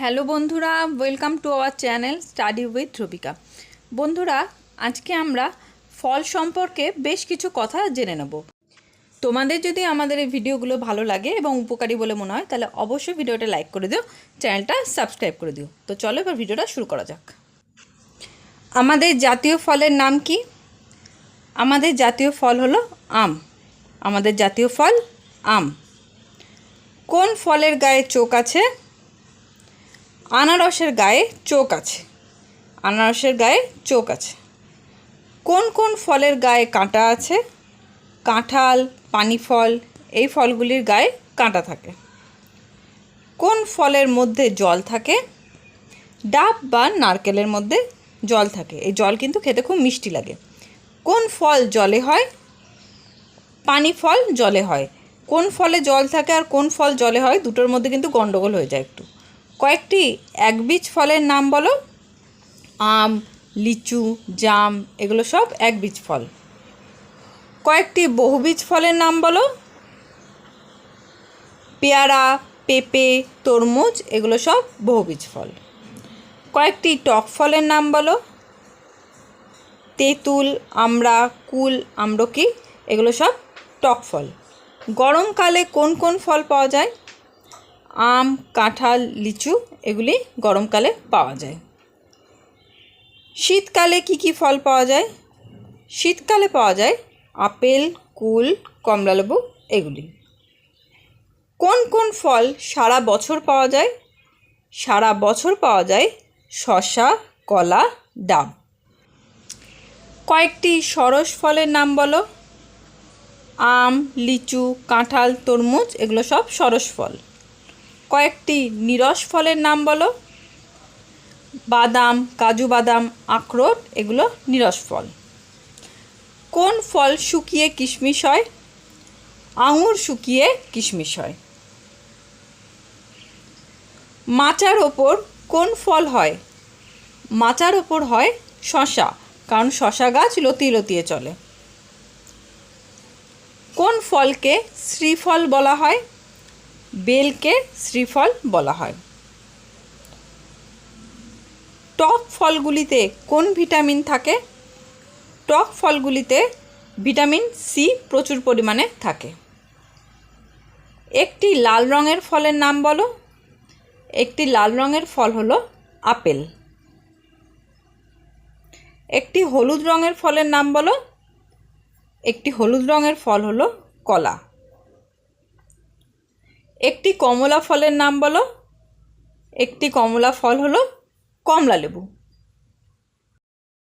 Hello বন্ধুরা welcome to our channel study with Rabika বন্ধুরা, আজকে আমরা ফল সম্পর্কে বেশ কিছু কথা জেনে নেব। তোমাদের যদি আমাদের এই ভিডিওগুলো ভালো লাগে এবং উপকারী বলে মনে হয়, তাহলে অবশ্যই ভিডিওটা লাইক করে দিও চ্যানেলটা সাবস্ক্রাইব করে দিও। তো চলো এবার ভিডিওটা শুরু করা যাক। আমাদের জাতীয় ফলের নাম কি? আমাদের জাতীয় ফল হলো আম। আমাদের জাতীয় ফল আম। কোন ফলের গায়ে চোখ আছে? আনারসের গায়ে চোখ আছে। আনারসের গায়ে চোখ আছে। কোন কোন ফলের গায়ে কাঁটা আছে? কাঁঠাল পানি ফল এই ফলগুলির গায়ে কাঁটা থাকে। কোন ফলের মধ্যে জল থাকে? ডাব বা নারকেলের মধ্যে জল থাকে। এই জল কিন্তু খেতে খুব মিষ্টি লাগে। কোন ফল জলে হয়? পানি ফল জলে হয়। কোন ফলে জল থাকে আর কোন ফল জলে হয়? দুটোর মধ্যে কিন্তু গন্ডগোল হয়ে যায় একটু। কয়েকটি একবীজ ফলের নাম বলো? আম, লিচু, জাম, এগুলো সব একবীজ ফল। কয়েকটি বহুবীজ ফলের নাম বলো? পেয়ারা, পেঁপে, তরমুজ, এগুলো সব বহুবীজ ফল। কয়েকটি টক ফলের নাম বলো? তেঁতুল, আমড়া, কুল আমড়কি এগুলো সব টক ফল। গরমকালে কোন কোন ফল পাওয়া যায়? আম, কাঁঠাল, লিচু এগুলি গরমকালে পাওয়া যায়। শীতকালে কি কি ফল পাওয়া যায়? শীতকালে পাওয়া যায় আপেল, কুল, কমলালেবু এগুলি। কোন কোন ফল সারা বছর পাওয়া যায়? সারা বছর পাওয়া যায় শসা, কলা, ডাব। কয়েকটি সরস ফলের নাম বলো। আম, লিচু, কাঁঠাল, তরমুজ এগুলো সব সরস ফল। কয়েকটি নিরস ফলের নাম বলো। বাদাম, কাজু বাদাম, আখরোট, এগুলো নিরস ফল। কোন ফল শুকিয়ে কিশমিশ হয়? আঙুর শুকিয়ে কিশমিশ হয়। মাচার ওপর কোন ফল হয়? মাচার ওপর হয় শশা কারণ শশা গাছ লতিয়ে লতিয়ে চলে। কোন ফলকে শ্রীফল বলা হয়? বেলকে শ্রীফল বলা হয়। টক ফলগুলিতে কোন ভিটামিন থাকে? টক ফলগুলিতে ভিটামিন সি প্রচুর পরিমাণে থাকে। একটি লাল রঙের ফলের নাম বলো। একটি লাল রঙের ফল হলো আপেল। একটি হলুদ রঙের ফলের নাম বলো। একটি হলুদ রঙের ফল হলো কলা। একটি কমলা ফলের নাম বলো একটি কমলা ফল হলো কমলা লেবু।